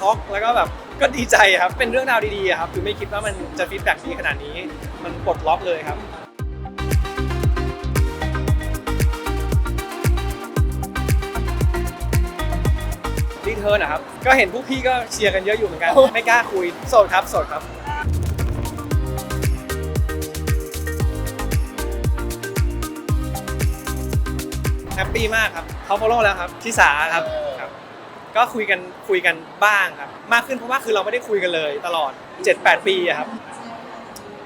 ช็อกแล้วก็แบบก็ดีใจครับเป็นเรื่องราวดีๆอะครับคือไม่คิดว่ามันจะฟีดแบ็กดีขนาดนี้ มันปลดล็อกเลยครับรีเทิร์นนะครับก็เห็นพวกพี่ก็เชียร์กันเยอะอยู่เหมือนกัน ไม่กล้าคุยโสดครับโสดครับแฮปปี้มากครับเขา follow แล้วครับที่สาครับครับ ก็คุยกันคุยกันบ้างครับ มากขึ้นเพราะว่าคือเราไม่ได้คุยกันเลยตลอด 7-8 ปีอะครับ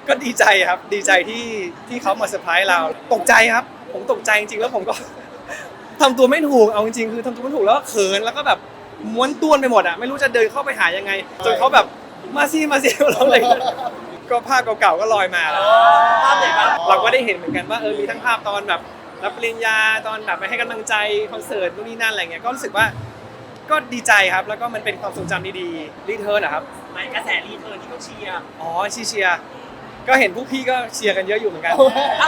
ก็ดีใจครับ ดีใจที่ที่เขามาเซอร์ไพรส์เราตกใจครับ ผมตกใจจริงๆแล้วผมก็ ทำตัวไม่ถูกเอาจริงๆคือทำตัวไม่ถูกแล้วก็เขินแล้วก็แบบม้วนต้วนไปหมดอะไม่รู้จะเดินเข้าไปหายังไงจนเขาแบบมาซี่มาซี่เราเลยก็ภาพเก่าๆก็ลอยมาแล้ว ภาพไหนบ้างเราก็ได้เห็นเหมือนกันว่าเออมีทั้งภาพตอนแบบรับปริญญาตอนแบบไปให้กำลังใจคอนเสิร์ตนู่นนี่นั่นอะไรเงี้ยก็รู้สึกว่า ก็ดีใจครับ แล้วก็มันเป็นความทรงจำดีๆรีเทิร์นนะครับ หมายกระแสรีเทิร์นที่เขาเชียร์ อ๋อชีเชียร์ก็เห็นพวกพี่ก็เชียร์กันเยอะอยู่เหมือนกันเ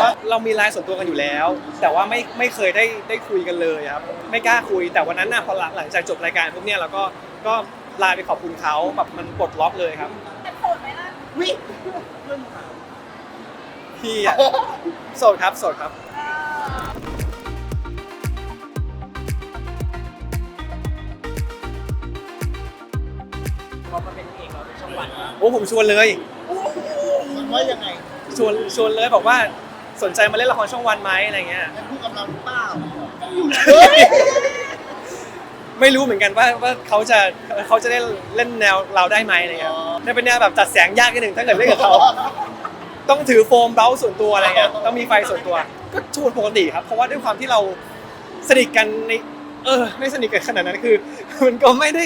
พราะเรามีไลน์ส่วนตัวกันอยู่แล้ว แต่ว่าไม่ไม่เคยได้ได้คุยกันเลยครับ ไม่กล้าคุยแต่วันนั้นน่ะพอหลังหลังจากจบรายการพวกเนี้ยเราก็ก็ไลน์ไปขอบคุณเขาแบบมันปลดล็อกเลยครับวิพี่อะโสดครับโสดครับพอ มาเป็นเอกเราเป็นช่องวันโอ้ผมชวนเลยมันว่ายังไงชวนชวนเลยบอกว่าสนใจมาเล่นละครช่องวันไหมอะไรเงี้ยงั้นพูดกับเราหรือเปล่าไม่รู้เหมือนกันว่าว่าเขาจะเขาจะได้เล่นแนวเราได้ไหมอะไรเงี้ยถ้าเป็นแนวแบบจัดแสงยากนิดหนึ่งถ้าเกิดเล่นกับเขาต้องถือโฟมเบราส่วนตัวอะไรเงี้ยต้องมีไฟส่วนตัว ก็ชวนปกติครับ เพราะว่าด้วยความที่เราสนิทกันในเออไม่สนิทกันขนาดนั้นคือ มันก็ไม่ได้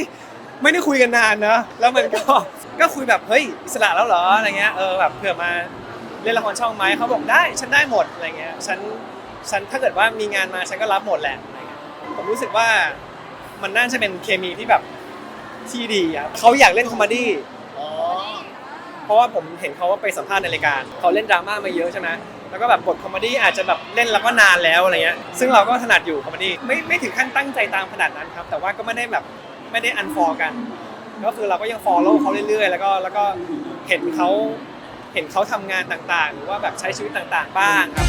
ไม่ได้คุยกันนานนะแล้วมันก็ก็คุยแบบเฮ้ยอิสระแล้วเหรออะไรเงี้ยเออแบบเผื่อมาเล่นละครช่องไหมเขาบอกได้ฉันได้หมดอะไรเงี้ยฉันฉันถ้าเกิดว่ามีงานมาฉันก็รับหมดแหละอะไรเงี้ยผมรู้สึกว่ามันน่าจะเป็นเคมีที่แบบที่ดีอะเขาอยากเล่นคอมเมดี้เพราะว่าผมเห็นเขาว่าไปสัมภาษณ์ในรายการเขาเล่นดราม่ามาเยอะใช่ไหมแล้วก็แบบบทคอมเมดี้อาจจะแบบเล่นแล้วก็นานแล้วอะไรเงี้ยซึ่งเราก็ถนัดอยู่คอมเมดี้ไม่ไม่ถึงขั้นตั้งใจตามขนาดนั้นครับ แต่ว่าก็ไม่ได้แบบ ไม่ได้อันฟอลกัน ก็คือเราก็ยังฟอลโล่เขาเรื่อยๆ แล้วก็แล้วก็เห็นเขาเห็นเขาทำงานต่างๆ หรือว่าแบบใช้ชีวิตต่างๆ บ้างครับ